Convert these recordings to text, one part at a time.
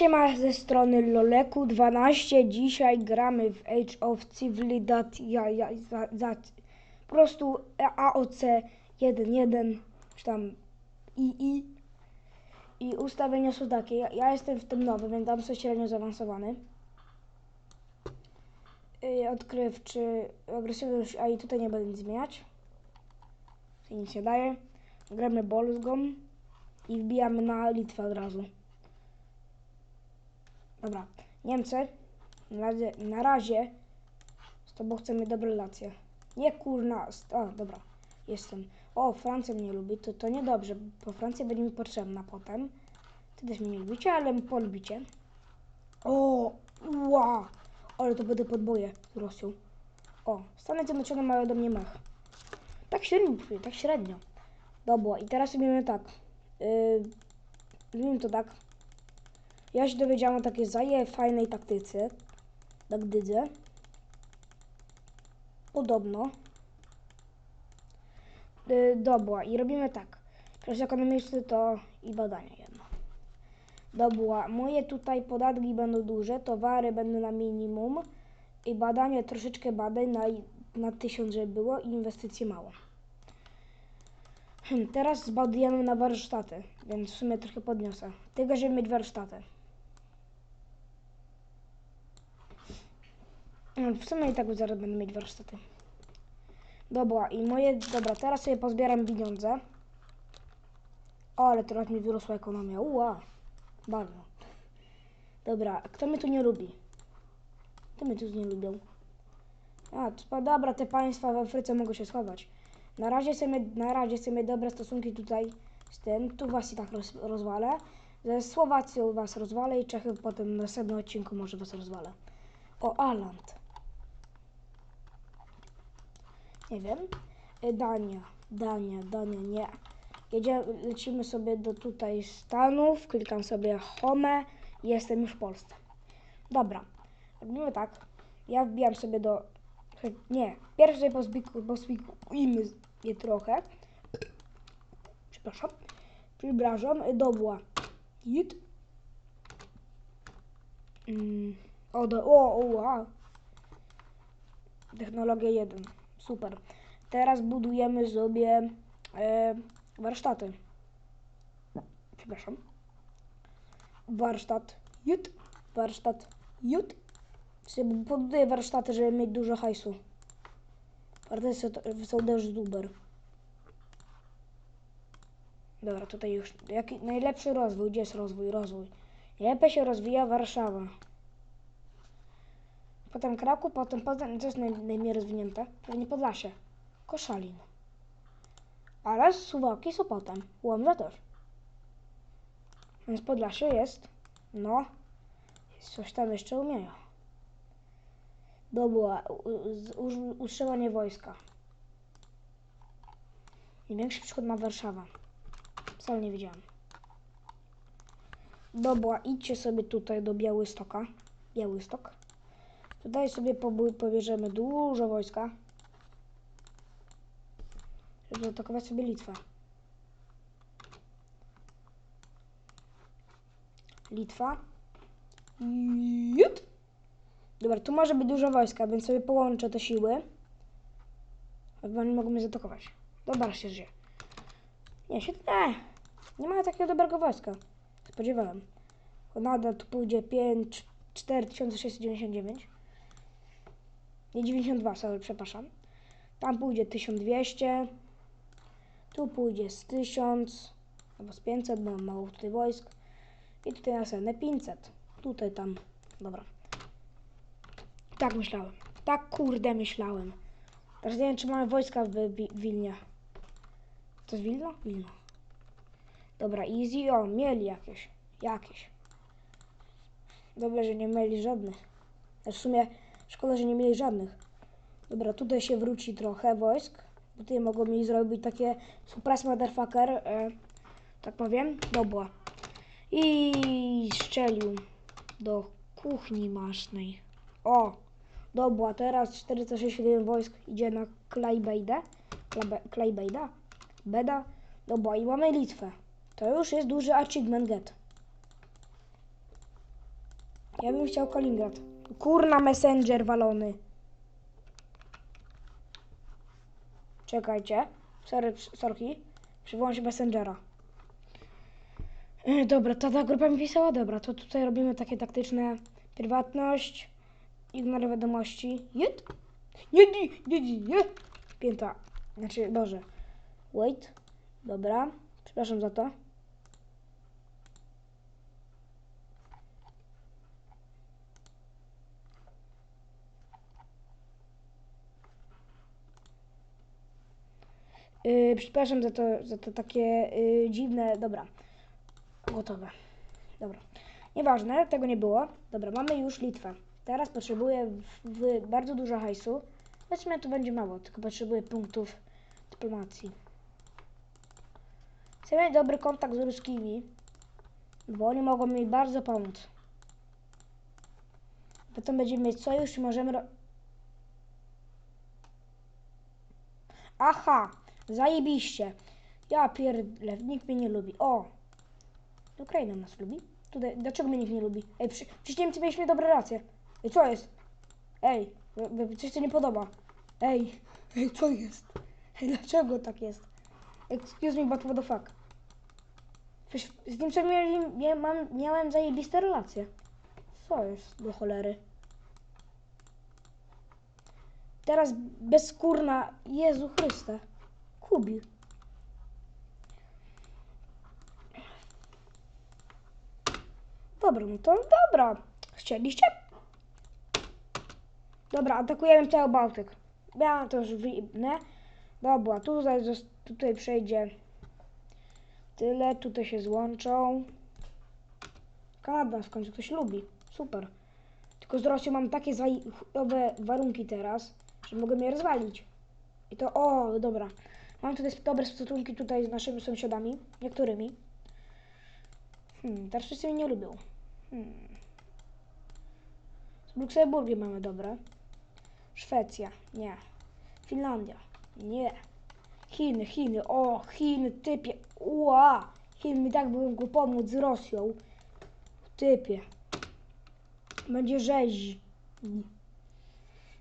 siema ze strony Loleku12. Dzisiaj gramy w Age of Civilization. Ja, ja, po prostu AOC 1.1 czy tam II. I ustawienia są takie. Ja, ja jestem w tym nowym, więc tam są średnio zaawansowany. Yy, odkrywczy, agresywność AI tutaj nie będę nic zmieniać. Nic nie daje. Gramy Bolsgom i wbijamy na Litwę od razu. Dobra, Niemcy, na razie, na razie z tobą chcemy dobre relacje. Nie kurna, o dobra, jestem. O, Francja mnie lubi, to, to niedobrze, bo Francja będzie mi potrzebna potem. Ty też mnie nie lubicie, ale mnie polubicie. O, ła, ale to będę podboje z Rosją. O, Stany Zjednoczone mają do mnie mech. Tak średnio, tak średnio. Dobra, i teraz robimy tak. Yy, robimy to tak. Ja się dowiedziałam o takiej zaje fajnej taktyce. Takdydze. Podobno. Yy, i robimy tak. Przez ekonomiczny to i badania jedno. Dobra, moje tutaj podatki będą duże, towary będą na minimum i badania troszeczkę badań na, na tysiąc, żeby było i inwestycje mało. Hmm, teraz zbadujemy na warsztaty, więc w sumie trochę podniosę. Tylko, żeby mieć warsztaty. W sumie i tak zaraz będę mieć warsztaty. Dobra, i moje... Dobra, teraz sobie pozbieram pieniądze. O, ale teraz mi wyrosła ekonomia. Uła, bardzo. Dobra, kto mnie tu nie lubi? Kto mnie tu nie lubią? A, to, dobra, te państwa w Afryce mogą się schować. Na razie sobie, na razie sobie dobre stosunki tutaj z tym. Tu was i tak roz, rozwalę. Ze Słowacją was rozwalę i Czechy potem w następnym odcinku może was rozwalę. O, Aland. Nie wiem. Y, Dania. Dania, Dania, nie. Jedziemy, lecimy sobie do tutaj Stanów. Klikam sobie Home i jestem już w Polsce. Dobra. Robimy tak. Ja wbijam sobie do... Nie. Pozbiku- pozbikujmy je trochę. Przepraszam. Przepraszam. Y, Dobra. Jit. Mm. O, do, o, o, wow. Technologia 1. Super. Teraz budujemy sobie e, warsztaty. Przepraszam. Warsztat. Jut. Warsztat. Jut. Sobie buduję warsztaty, żeby mieć dużo hajsu. Warsztaty są- też zuber. Dobra, tutaj już. Jaki najlepszy rozwój? Gdzie jest rozwój? Rozwój. Lepiej się rozwija Warszawa. Potem Kraków, potem Poznań, jest naj, najmniej rozwinięte? Pewnie Podlasie. Koszalin. Ale Suwałki są potem. Łomża też. Więc Podlasie jest, no, coś tam jeszcze umieją. Z- uż- utrzymanie wojska. Największy przykład ma Warszawa. Wcale nie wiedziałam. Dobra, idźcie sobie tutaj do Białystoka. Białystok. Tutaj sobie pobierzemy dużo wojska. Żeby zaatakować sobie Litwę. Litwa. Jut. Dobra, tu może być dużo wojska, więc sobie połączę te siły. Chyba nie mogą mnie zaatakować. Dobra, się żyje. Nie, się nie. Nie ma takiego dobrego wojska. Spodziewałem. Nadal tu pójdzie 5, 4699. Nie 92, sorry, przepraszam. Tam pójdzie 1200. Tu pójdzie z 1000 albo z 500, bo mam mało tutaj wojsk. I tutaj następne 500. Tutaj tam. Dobra. Tak myślałem. Tak kurde myślałem. Teraz nie wiem, czy mamy wojska w Wi- Wilnie. To jest Wilno? Wilno. Dobra, easy. O, mieli jakieś. Jakieś. Dobrze, że nie mieli żadnych. A w sumie szkoda, że nie mieli żadnych. Dobra, tutaj się wróci trochę wojsk. Bo Tutaj mogą mi zrobić takie surprise motherfucker. E, tak powiem. Dobra. I strzelił do kuchni masznej. O! Dobra, teraz 461 wojsk idzie na Klajbejdę. Klebe- Klajbejda? Beda? Dobra, i mamy Litwę. To już jest duży achievement get. Ja bym chciał Kaliningrad. Kurna, messenger walony. Czekajcie. Sorry, sorki. Przywołam się Messengera. E, Dobra, ta, ta grupa mi pisała. Dobra, to tutaj robimy takie taktyczne. Prywatność. Ignoruj wiadomości. Jed? Nie, nie, nie, nie, nie. Pięta. Znaczy, Boże. Wait. Dobra. Przepraszam za to. Yy, przepraszam za to, za to takie yy, dziwne. Dobra. Gotowe. Dobra. Nieważne, tego nie było. Dobra, mamy już Litwę. Teraz potrzebuję w, w bardzo dużo hajsu. Powiedzmy, to będzie mało, tylko potrzebuję punktów dyplomacji. Chcę mieć dobry kontakt z ruskimi, bo oni mogą mi bardzo pomóc. Potem będziemy mieć sojusz i możemy... Aha, zajebiście. Ja pierdolę, nikt mnie nie lubi. O, Ukraina nas lubi. Tutaj, dlaczego mnie nikt nie lubi? Ej, przy, przecież Niemcy mieliśmy dobre racje. Ej, co jest? Ej, coś się nie podoba. Ej, ej, co jest? Ej, dlaczego tak jest? Excuse me, but what the fuck? Z Niemcami mieli, mia, mam, miałem zajebiste relacje. Co jest do cholery? Teraz bezkurna, Jezu Chryste. Kubi. Dobra, no to dobra. Chcieliście? Dobra, atakujemy cały Bałtyk. Ja to już wyjebnę. Dobra, tutaj, tutaj przejdzie tyle, tutaj się złączą. Kanada w końcu ktoś lubi. Super. Tylko z Rosją mam takie zajebistowe warunki teraz, że mogę mnie rozwalić. I to, o, dobra. Mam tutaj dobre stosunki tutaj z naszymi sąsiadami, niektórymi. Hmm, teraz wszyscy mnie nie lubią. Hmm. Z Luksemburgiem mamy dobre. Szwecja, nie. Finlandia, nie. Chiny, Chiny, o, Chiny, typie, ua. Chin mi tak by mógł pomóc z Rosją. Typie. Będzie rzezi.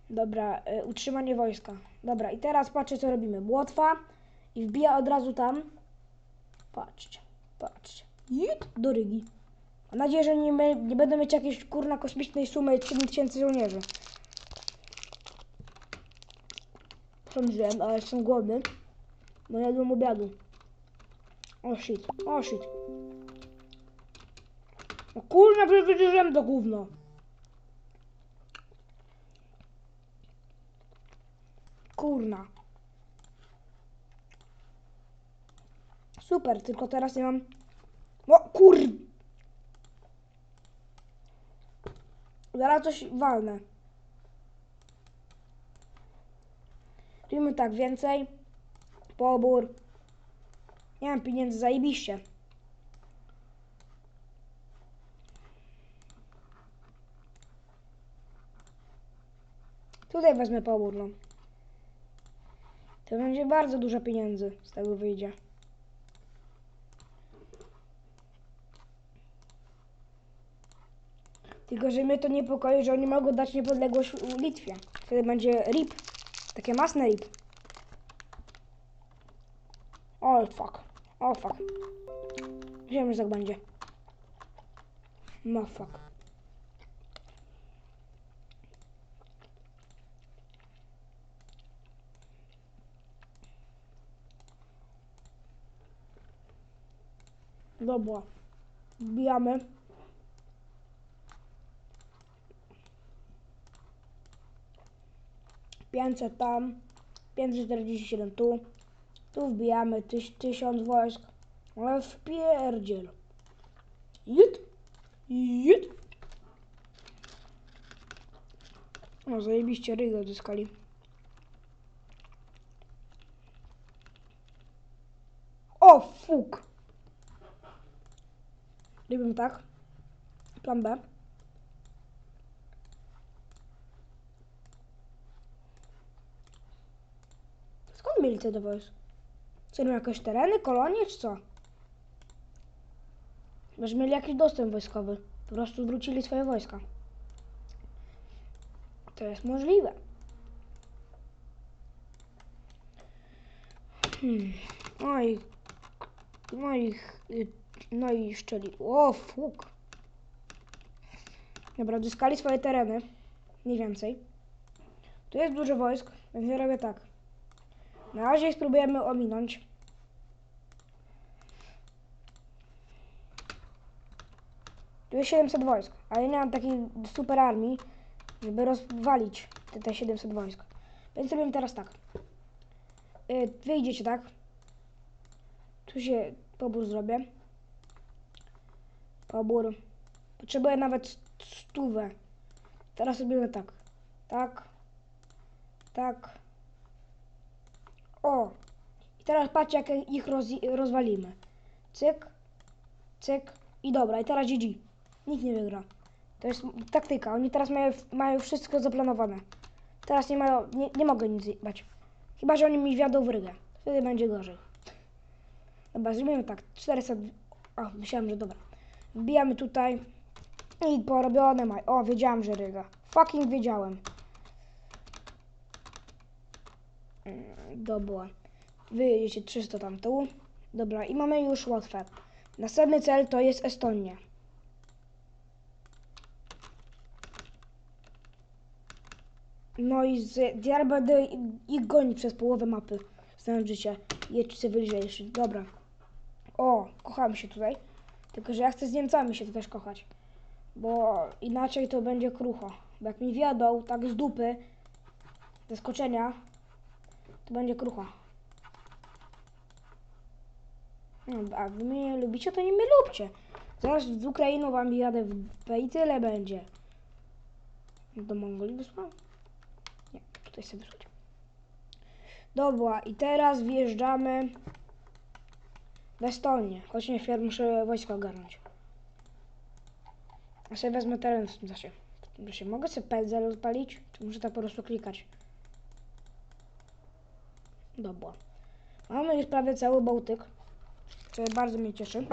Dobra, y, utrzymanie wojska. Dobra, i teraz patrzcie co robimy. Łotwa i wbija od razu tam. Patrzcie, patrzcie. Jit do Rygi. Mam nadzieję, że nie, nie będę mieć jakiejś kurna kosmicznej sumy 7000 żołnierzy. Sam zjem, ale jestem głodny. Bo jadłem obiadu. O shit, o shit. O kurna, przecież to gówno. Kurna. Super, tylko teraz nie mam... O kur... Zaraz coś walnę. Robimy tak, więcej. Pobór. Nie mam pieniędzy, zajebiście. Tutaj wezmę pobór, no. To będzie bardzo dużo pieniędzy z tego wyjdzie. Tylko, że mnie to niepokoi, że oni mogą dać niepodległość Litwie. Wtedy będzie RIP. Takie masne RIP. O fuck. O fuck. Wiem, że tak będzie. No fuck. Dobra. Wbijamy. Pięćset tam. 547 tu. Tu wbijamy tyś, tysiąc wojsk. Ale wpierdziel. Jut. Jut. No zajebiście Rygę odzyskali. O, fuk. Robimy tak. Plan B. Mieli te wojsk? Co, mają jakieś tereny, kolonie, czy co? Może mieli jakiś dostęp wojskowy. Po prostu zwrócili swoje wojska. To jest możliwe. Hmm. No i... No i... No i szczeli. O, fuk. Dobra, odzyskali swoje tereny. Mniej więcej. Tu jest dużo wojsk, więc ja robię tak. Na razie spróbujemy ominąć. Tu jest 700 wojsk, ale nie mam takiej super armii, żeby rozwalić te, te 700 wojsk. Więc robimy teraz tak. Yy, wy idziecie tak. Tu się pobór zrobię. Pobór. Potrzebuję nawet stówę. Teraz robimy tak. Tak. Tak. O! I teraz patrzcie, jak ich roz, rozwalimy. Cyk. Cyk. I dobra, i teraz GG. Nikt nie wygra. To jest taktyka. Oni teraz mają, mają wszystko zaplanowane. Teraz nie mają, nie, nie mogę nic bać. Chyba, że oni mi wjadą w rygę. Wtedy będzie gorzej. Dobra, zrobimy tak. 400... O, myślałem, że dobra. Wbijamy tutaj. I porobione maj. O, wiedziałam, że ryga. Fucking wiedziałem. Mm, Dobra. Wyjedziecie 300 tam tu. Dobra, i mamy już łatwe. Następny cel to jest Estonia. No i z, ja będę ich przez połowę mapy. Znając życie. Jedź Civilization. Dobra. O, kochamy się tutaj. Tylko, że ja chcę z Niemcami się też kochać. Bo inaczej to będzie krucho. Bo jak mi wjadą tak z dupy, ze skoczenia, to będzie krucho. No, a wy mnie nie lubicie, to nie mnie lubcie. Zaraz z Ukrainą wam jadę w i tyle będzie. Do Mongolii wysłałem? Nie, tutaj sobie wysłać. Dobra, i teraz wjeżdżamy w Estonię. Choć nie, wpierw muszę wojska ogarnąć. Ja sobie wezmę teren w tym czasie. Mogę sobie pędzel odpalić? Czy muszę tak po prostu klikać? Dobra. Mamy już prawie cały Bałtyk, co bardzo mnie cieszy.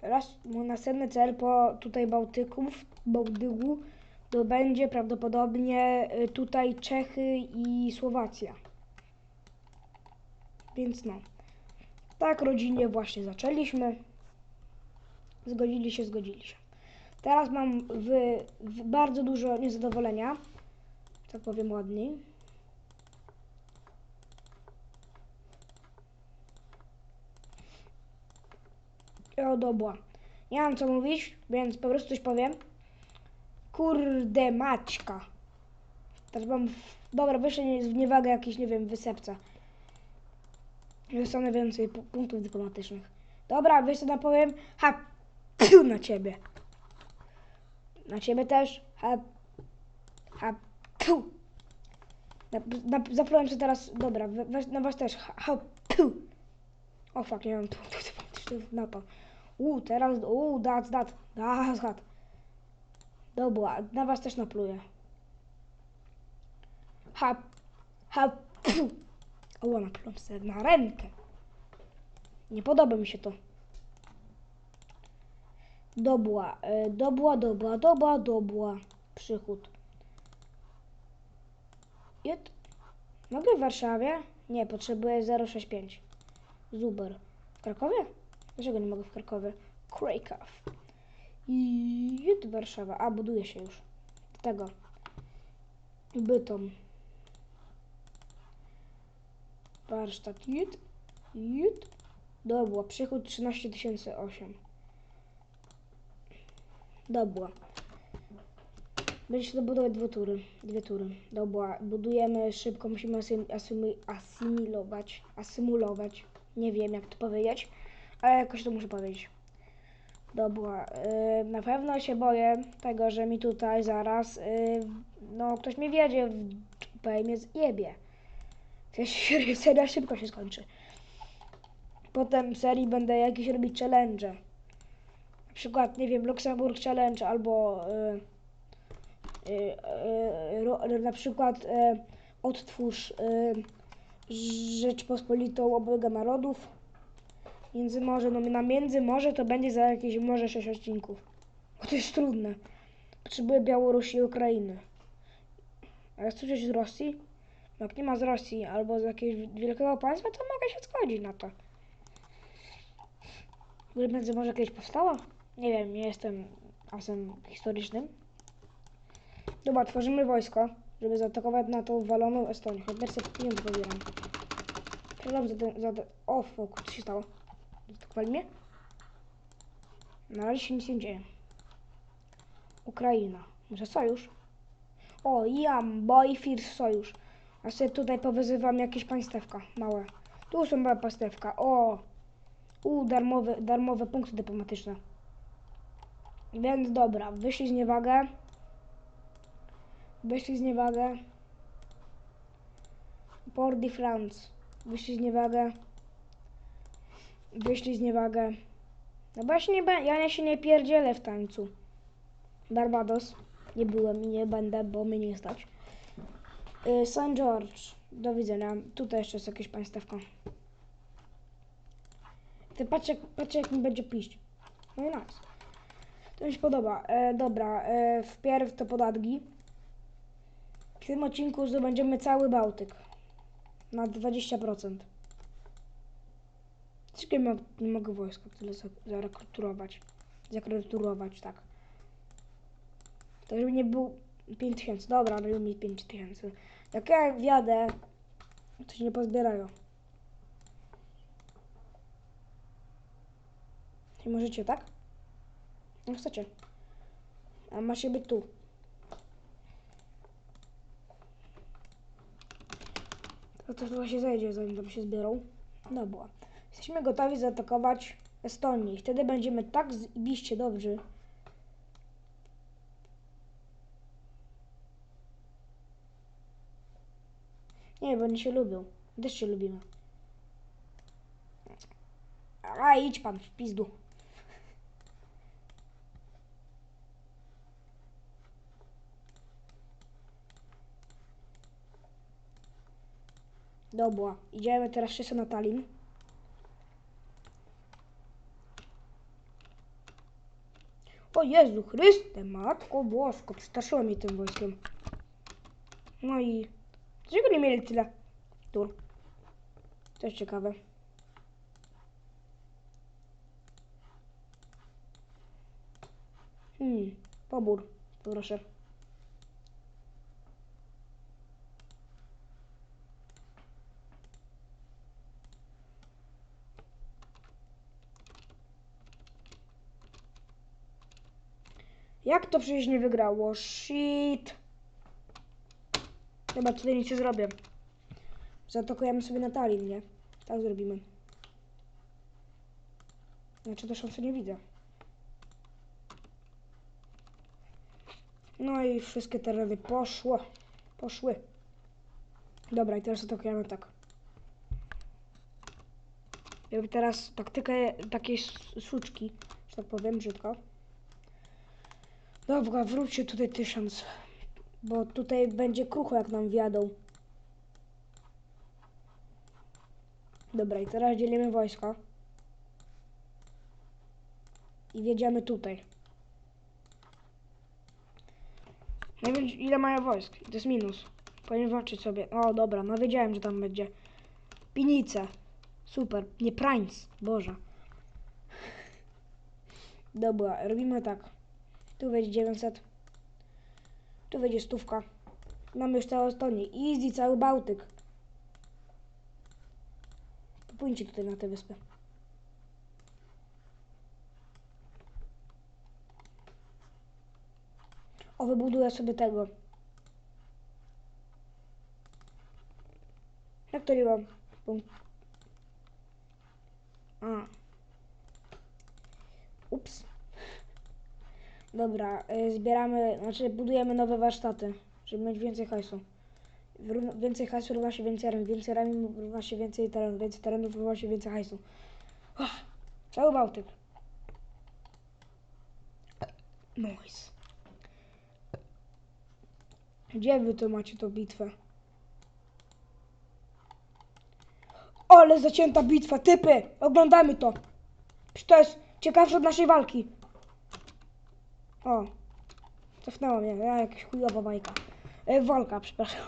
Teraz mój następny cel po tutaj Bałtyków, Bałtyku, to będzie prawdopodobnie y, tutaj Czechy i Słowacja. Więc no. Tak rodzinnie właśnie zaczęliśmy. Zgodzili się, zgodzili się. Teraz mam w, w bardzo dużo niezadowolenia. Tak powiem ładniej. O dobra. Nie mam co mówić, więc po prostu coś powiem. Kurde maćka. Teraz mam... Dobra, wyszło w niewagę jakiś, nie wiem, wysepca. Dostanę więcej pu- punktów dyplomatycznych. Dobra, wiesz co napowiem? Ha, piu na ciebie. Na ciebie też. Ha, ha, piu. Na, na, zaplułem się teraz, dobra, na was też. Ha, ha, piu. O fuck, nie mam punktów dyplomatycznych napał. U, teraz, u, dat, dat, dat, dat. Dobra, na was też napluję. Ha, ha, piu. O, naplułem sobie na rękę. Nie podoba mi się to. Dobła, e, dobła, dobła, dobła, dobła. Przychód. Jed. Mogę w Warszawie? Nie, potrzebuję 065. Zuber. W Krakowie? Dlaczego nie mogę w Krakowie? Krakow. I jed Warszawa. A, buduje się już. Do tego. Bytom. Warsztat jed. Jed. Dobra, przychód 13 008. Dobra. Będzie się dobudować dwie tury. Dwie tury. Dobra, budujemy szybko, musimy asymilować, asymulować. Nie wiem jak to powiedzieć, ale jakoś to muszę powiedzieć. Dobra, yy, na pewno się boję tego, że mi tutaj zaraz, yy, no ktoś mnie wiedzie w dupę i mnie. Seria szybko się skończy. Potem serii będę jakieś robić challenge. Przykład, nie wiem, Luksemburg Challenge albo y, y, y, na przykład y, odtwórz y, Rzeczpospolitą obojga narodów. Międzymorze, no na Międzymorze to będzie za jakieś może 6 odcinków. Bo to jest trudne. Potrzebuję Białorusi i Ukrainy. A tu coś z Rosji? Jak nie ma z Rosji albo z jakiegoś wielkiego państwa, to mogę się zgodzić na to. W ogóle Międzymorze kiedyś powstało? Nie wiem, nie jestem asem historycznym. Dobra, tworzymy wojsko, żeby zaatakować na tą waloną Estonię. Chociaż sobie pieniądze pobieram. Przepraszam za ten, za ten... O, fuck, co się stało? Zaatakowali mnie? Na razie się nic nie dzieje. Ukraina. Może sojusz? O, jam, boy first sojusz. A sobie tutaj powyzywam jakieś państewka małe. Tu są małe państewka. O! U, darmowe, darmowe punkty dyplomatyczne. Więc dobra, wyszli z niewagę. Wyszli z niewagę. Port de France. Wyszli z niewagę. Wyszli z. No bo ja się nie, się nie pierdzielę w tańcu. Barbados. Nie byłem i nie będę, bo mnie nie stać. Y, St. George. Do widzenia. Tutaj jeszcze jest jakieś państewko. Ty patrz jak, patrz jak mi będzie piść. No i nice. To mi się podoba. E, dobra, e, wpierw to podatki. W tym odcinku zdobędziemy cały Bałtyk. Na 20%. Dlaczego nie, nie mogę wojska tyle za- zarekrutować? Zakredyturować, tak. To żeby nie był 5000. Dobra, robimy mi 5000. Jak ja wjadę, to się nie pozbierają. Nie możecie, tak? No chcecie. A ma się być tu. To to właśnie zejdzie, zanim tam się zbiorą. Dobra. Jesteśmy gotowi zaatakować Estonię. I wtedy będziemy tak zbiście dobrzy. Nie, bo oni się lubią. Też się lubimy. A idź pan w pizdu. Dobra, idziemy teraz wszyscy na Tallinn. O Jezu Chryste, Matko Bosko, przestraszyło mnie tym wojskiem. No i... Dlaczego nie mieli tyle tur? To jest ciekawe. Hmm, pobór, proszę. Jak to przecież nie wygrało? Shit. Chyba tutaj nic nie zrobię. Zaatakujemy sobie na Tallinn, nie? Tak zrobimy. Znaczy to szansy nie widzę. No i wszystkie tereny poszło. Poszły. Dobra, i teraz atakujemy tak. Jakby teraz taktykę takiej suczki, że tak powiem, brzydko. Dobra, wróćcie tutaj tysiąc. Bo tutaj będzie krucho, jak nam wjadą. Dobra, i teraz dzielimy wojska. I wjedziemy tutaj. Nie wiem, ile mają wojsk. To jest minus. Powinien zobaczyć sobie. O, dobra, no wiedziałem, że tam będzie. Pinice. Super. Nie Prańc. Boże. Dobra, robimy tak. Tu wejdzie 900. Tu wejdzie stówka. Mamy już całą Estonię. Easy, cały Bałtyk. Popłyńcie tutaj na tę wyspę. O, wybuduję sobie tego. Jak to nie mam? Punkt. A. Ups. Dobra, y, zbieramy, znaczy budujemy nowe warsztaty, żeby mieć więcej hajsu. Więcej hajsu równa się więcej rem, więcej rem równa się więcej terenów, więcej terenów równa się więcej hajsu. Ach, Cały Bałtyk. Nice. Gdzie wy tu macie tą bitwę? Ale zacięta bitwa, typy! Oglądamy to! Przecież to jest ciekawsze od naszej walki. O, cofnęło mnie, ja jakaś chujowa bajka. E, walka, przepraszam.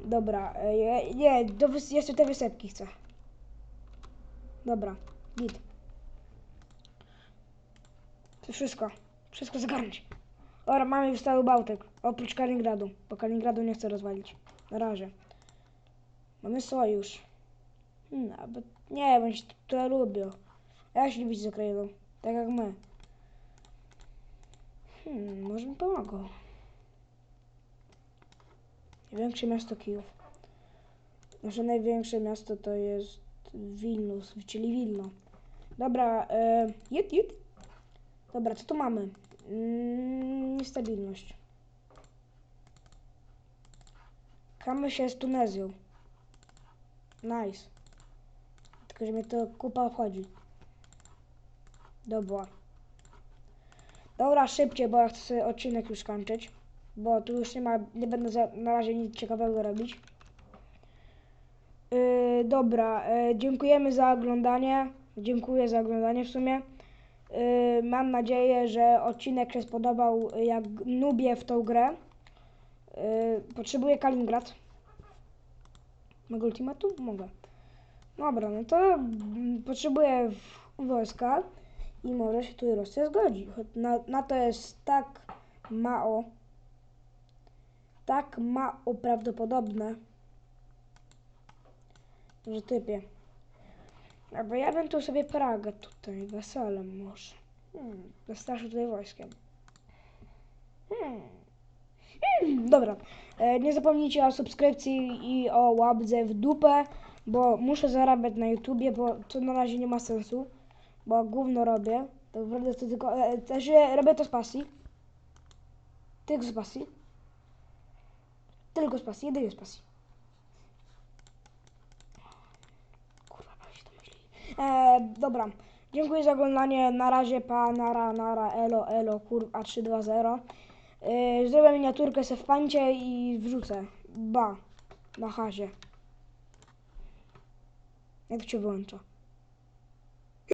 Dobra, e, nie, do jeszcze te wysepki chcę. Dobra, git. To wszystko, wszystko zgarnąć. Dobra, mamy już cały Bałtyk, oprócz Kaliningradu, bo Kaliningradu nie chcę rozwalić. Na razie. Mamy sojusz. Hmm, aby... Nie, bo się to lubią. Ja się widzę z Ukrainą, tak jak my. Hmm, może mi pomogą. Największe miasto Kijów. Nasze największe miasto to jest Wilnus, czyli Wilno. Dobra, e, jed, jed. Dobra, co tu mamy? Mm, niestabilność. Kamy się z Tunezją. Nice. Tylko, że mnie to kupa obchodzi. Dobra. Dobra, szybciej, bo ja chcę sobie odcinek już skończyć. Bo tu już nie ma, nie będę za, na razie nic ciekawego robić. Yy, dobra, yy, dziękujemy za oglądanie. Dziękuję za oglądanie w sumie. Yy, mam nadzieję, że odcinek się spodobał, jak nubię w tą grę. Yy, potrzebuję Kaliningrad. Mogę ultimatum? Mogę. Dobra, no to mm, potrzebuję wojska i może się tu Rosja zgodzi. Choć Na, na to jest tak mało, tak mało prawdopodobne, że typie. Albo ja bym tu sobie Pragę tutaj, weselem może. Hmm, zastraszę tutaj wojskiem. Hmm. Hmm, dobra, e, nie zapomnijcie o subskrypcji i o łapce w dupę, bo muszę zarabiać na YouTubie, bo to na razie nie ma sensu, bo gówno robię. Tak naprawdę to tylko, e, e, robię to z pasji. Tylko z pasji. Tylko z pasji, jedynie z pasji. Kurwa, ale się to myśli. E, dobra, dziękuję za oglądanie. Na razie, pa, nara, nara, elo, elo, kurwa, 320. Yy, zrobię miniaturkę se w pancie i wrzucę. Ba. Na hazie. Jak się wyłącza?